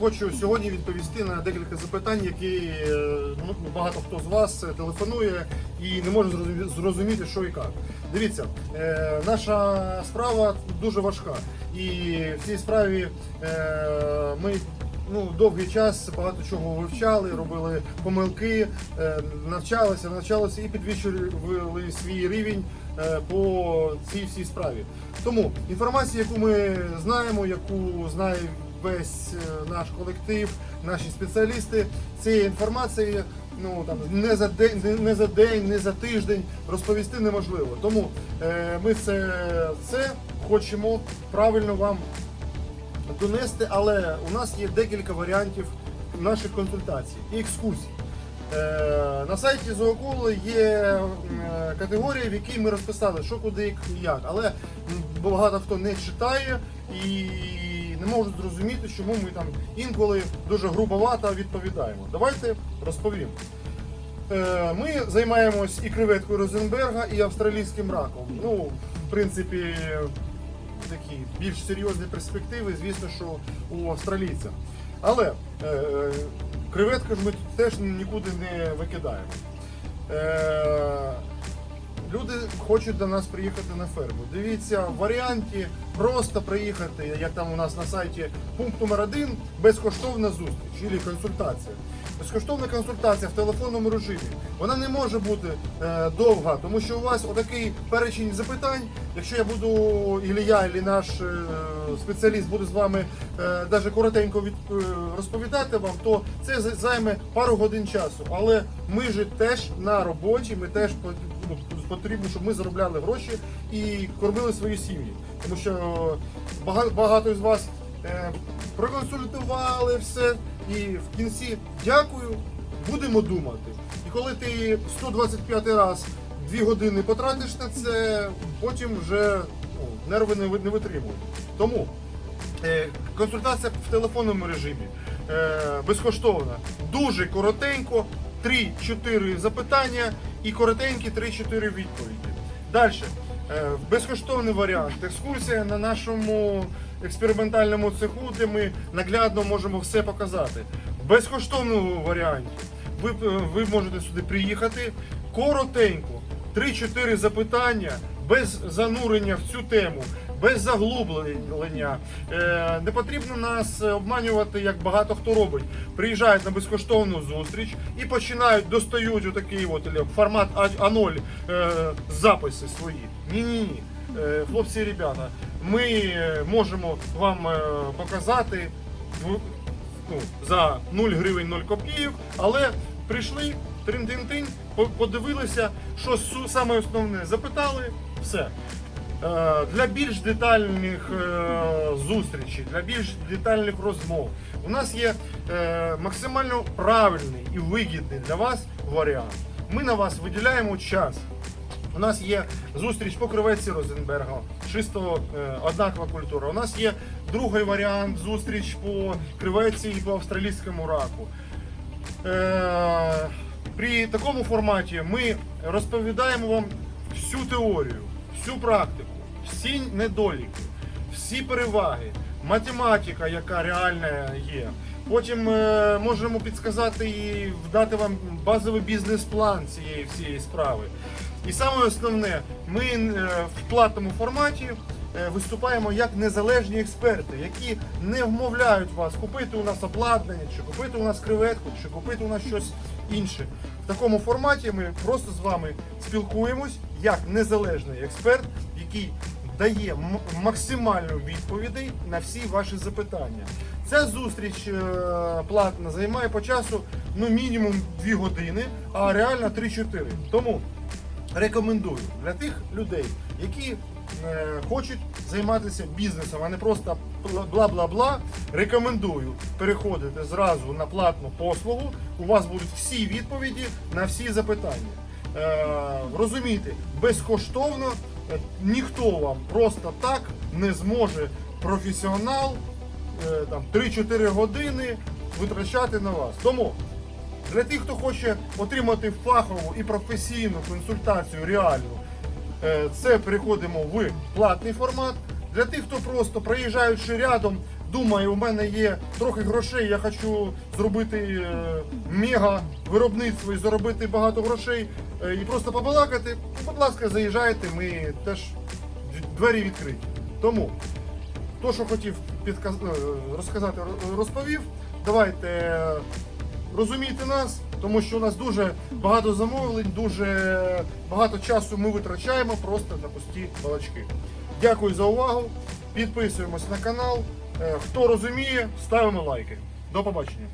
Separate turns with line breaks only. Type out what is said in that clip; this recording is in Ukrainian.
хочу сьогодні відповісти на декілька запитань, які е, ну, багато хто з вас телефонує і не може зрозумі- зрозуміти, що і як. Дивіться, е, наша справа дуже важка, і в цій справі е, ми ну, довгий час багато чого вивчали, робили помилки, навчалися, навчалися і підвищували свій рівень по цій всій справі. Тому інформація, яку ми знаємо, яку знає весь е, наш колектив, наші спеціалісти, цієї інформації ну там не за день, не- за день, не за тиждень розповісти неможливо. Тому е, ми це, це хочемо правильно вам донести, але у нас є декілька варіантів наших консультацій і екскурсій. Е, На сайті Зоокул є е, категорії, в якій ми розписали, що куди і як. Але багато хто не читає і не можуть зрозуміти, чому ми там інколи дуже грубовато відповідаємо. Давайте розповім. Е, Ми займаємось і креветкою Розенберга, і австралійським раком. Ну, в принципі, такі більш серйозні перспективи, звісно, що у австралійця. Але е, е, креветку ж ми теж нікуди не викидаємо. Хочуть до нас приїхати на ферму. Дивіться, в варіанті просто приїхати, як там у нас на сайті, пункт номер один, безкоштовна зустріч або консультація. Безкоштовна консультація в телефонному режимі. Вона не може бути е, довга, тому що у вас отакий перечень запитань. Якщо я буду, і я, і наш е, спеціаліст буде з вами е, навіть коротенько від, е, розповідати вам, то це займе пару годин часу. Але ми ж теж на роботі, ми теж потрібно, щоб ми заробляли гроші і кормили свої сім'ї. Тому що багато, багато з вас е, проконсультували все і в кінці дякую, будемо думати. І коли ти 125 раз дві години потратиш на це, потім вже ну, нерви не, не витримують. Тому Е, Консультація в телефонному режимі е, безкоштовна. Дуже коротенько, 3-4 запитання і коротенькі 3-4 відповіді. Далі. Е, Безкоштовний варіант. Екскурсія на нашому експериментальному цеху, де ми наглядно можемо все показати. В безкоштовному варіанті ви, е, ви можете сюди приїхати коротенько, 3-4 запитання без занурення в цю тему, без заглублення. Е, не потрібно нас обманювати, як багато хто робить. Приїжджають на безкоштовну зустріч і починають достають отакий от формат А- А0 е, записи свої. Ні-ні-ні. Е, Хлопці і ребята, ми е, можемо вам е, показати ну, за 0 гривень 0 копійок, але прийшли, трин-тин-тин, по- подивилися, що саме основне запитали, все. Е, Для більш детальних е, зустрічей, для більш детальних розмов у нас є е, максимально правильний і вигідний для вас варіант. Ми на вас виділяємо час. У нас є зустріч по креветці Розенберга, чисто однакова культура. У нас є другий варіант зустріч по креветці і по австралійському раку. При такому форматі ми розповідаємо вам всю теорію, всю практику, всі недоліки, всі переваги, математика, яка реальна є. Потім е, можемо підсказати і дати вам базовий бізнес-план цієї всієї справи. І саме основне, ми е, в платному форматі е, виступаємо як незалежні експерти, які не вмовляють вас купити у нас обладнання, чи купити у нас креветку, чи купити у нас щось інше. В такому форматі ми просто з вами спілкуємось як незалежний експерт, який дає м- максимальну відповідей на всі ваші запитання. Ця зустріч е, платна займає по часу ну мінімум 2 години, а реально 3-4. Тому рекомендую для тих людей, які е, хочуть займатися бізнесом, а не просто бла-бла-бла. Рекомендую переходити зразу на платну послугу. У вас будуть всі відповіді на всі запитання. Е, розумійте, безкоштовно е, ніхто вам просто так не зможе професіонал е, там 3-4 години витрачати на вас. Тому для тих, хто хоче отримати фахову і професійну консультацію реальну, це переходимо в платний формат. Для тих, хто просто проїжджаючи рядом, думає, у мене є трохи грошей, я хочу зробити е, мега виробництво і заробити багато грошей е, і просто побалакати, будь ласка, заїжджайте, ми теж двері відкриті. Тому то, що хотів підказ... е, розказати, розповів. Давайте розумійте нас, тому що у нас дуже багато замовлень, дуже багато часу ми витрачаємо просто на пусті балачки. Дякую за увагу. Підписуємось на канал. Е, Хто розуміє, ставимо лайки. До побачення.